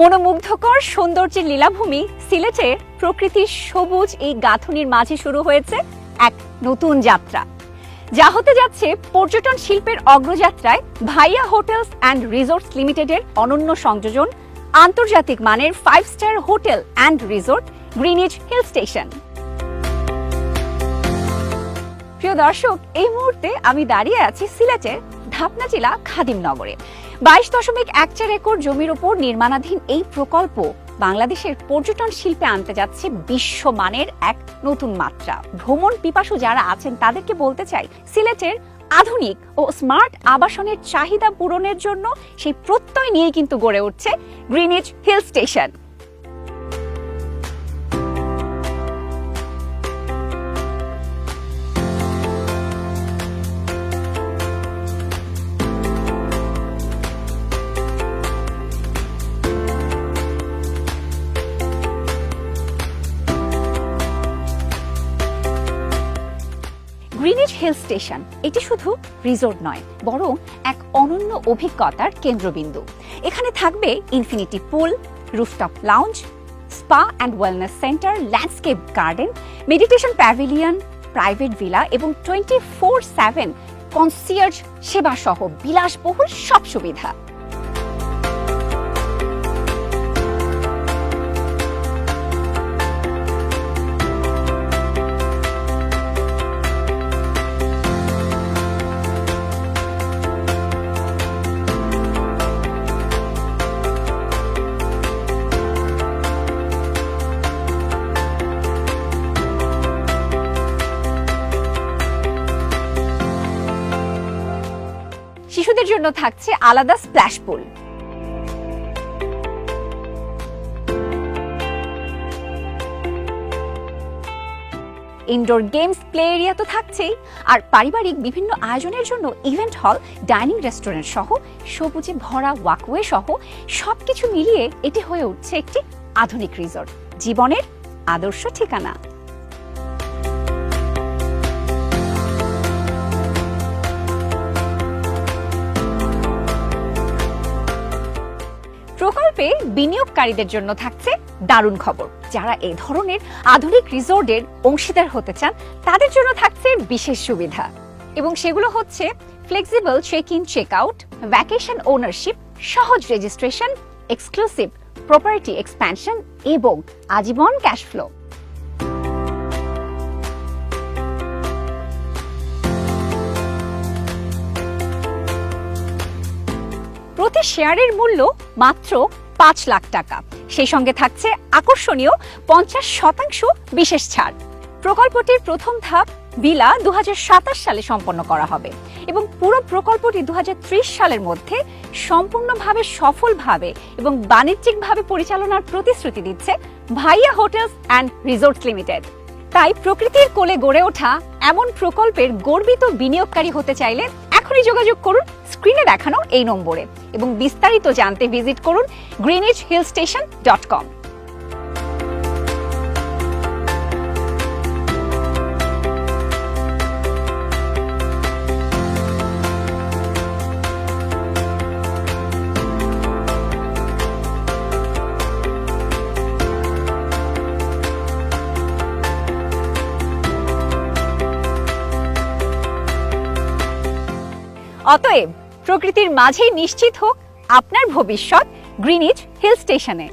মনোমুগ্ধকর সৌন্দর্যের লীলাভূমি সিলেটে প্রকৃতির সবুজ এই গাঁথনির মাঝে শুরু হয়েছে এক নতুন যাত্রা। যা হতে যাচ্ছে পর্যটন শিল্পের অগ্রযাত্রায় ভাইয়া হোটেলস অ্যান্ড রিসোর্টস লিমিটেডের অনন্য সংযোজন, আন্তর্জাতিক মানের five star hotel and resort Greenies hill station. প্রিয় দর্শক, এই মুহূর্তে আমি দাঁড়িয়ে আছি সিলেটের ঢাপনা জেলা খাদিমনগরে। বাইশ দশমিক এক চার একর জমির ওপর নির্মাণাধীন এই প্রকল্প বাংলাদেশের পর্যটন শিল্পে আনতে যাচ্ছে বিশ্বমানের এক নতুন মাত্রা। ভ্রমণ পিপাসু যারা আছেন, তাদেরকে বলতে চাই, সিলেটের আধুনিক ও স্মার্ট আবাসনের চাহিদা পূরণের জন্য সেই প্রত্যয় নিয়ে কিন্তু গড়ে উঠছে Greenies hill station. Hill station এটি শুধু রিসোর্ট নয়, বরং এক অনন্য অভিজ্ঞতার কেন্দ্রবিন্দু। এখানে থাকবে infinity pool rooftop lounge spa and wellness centre landscape garden meditation pavilion private villa এবং টোয়েন্টি ফোর সেভেন কনসিয়ার্জ সেবাসহ বিলাসবহুল সব সুবিধা। শিশুদের জন্য থাকছে আলাদা splash pool. Indoor games play area তো থাকছেই, আর পারিবারিক বিভিন্ন আয়োজনের জন্য ইভেন্ট হল ডাইনিং রেস্টুরেন্ট সহ সবুজে ভরা ওয়াকওয়ে সহ সবকিছু মিলিয়ে এটি হয়ে উঠছে একটি আধুনিক রিসর্ট জীবনের আদর্শ ঠিকানা। প্রকল্পে বিনিয়োগকারীদের জন্য থাকছে দারুণ খবর। যারা এই ধরনের আধুনিক রিসোর্টের অংশীদার হতে চান, তাদের জন্য থাকছে বিশেষ সুবিধা। এবং সেগুলো হচ্ছে flexible check in check out vacation ownership সহজ রেজিস্ট্রেশন এক্সক্লুসিভ প্রপার্টি এক্সপ্যানশন এবং আজীবন ক্যাশ ফ্লো প্রতি শেয়ারের মূল্য মাত্র পাঁচ লাখ টাকা। সেই সঙ্গে থাকছে আকর্ষণীয় পঞ্চাশ শতাংশ বিশেষ ছাড়। প্রকল্পটির প্রথম ধাপ বিলা দু সালে সম্পন্ন করা হবে এবং পুরো প্রকল্পটি দু সালের মধ্যে সম্পূর্ণভাবে সফলভাবে এবং বাণিজ্যিকভাবে পরিচালনার প্রতিশ্রুতি দিচ্ছে ভাইয়া হোটেলস অ্যান্ড রিসোর্টস লিমিটেড। তাই প্রকৃতির কোলে গড়ে ওঠা এমন প্রকল্পের গর্বিত বিনিয়োগকারী হতে চাইলে এখনই যোগাযোগ করুন, স্ক্রিনে দেখানো এই নম্বরে এবং বিস্তারিত জানতে ভিজিট করুন Greenies hill station dot com অতএব প্রকৃতির মাঝেই নিশ্চিত হোক আপনার ভবিষ্যৎ গ্রিনিজ হিল স্টেশনে।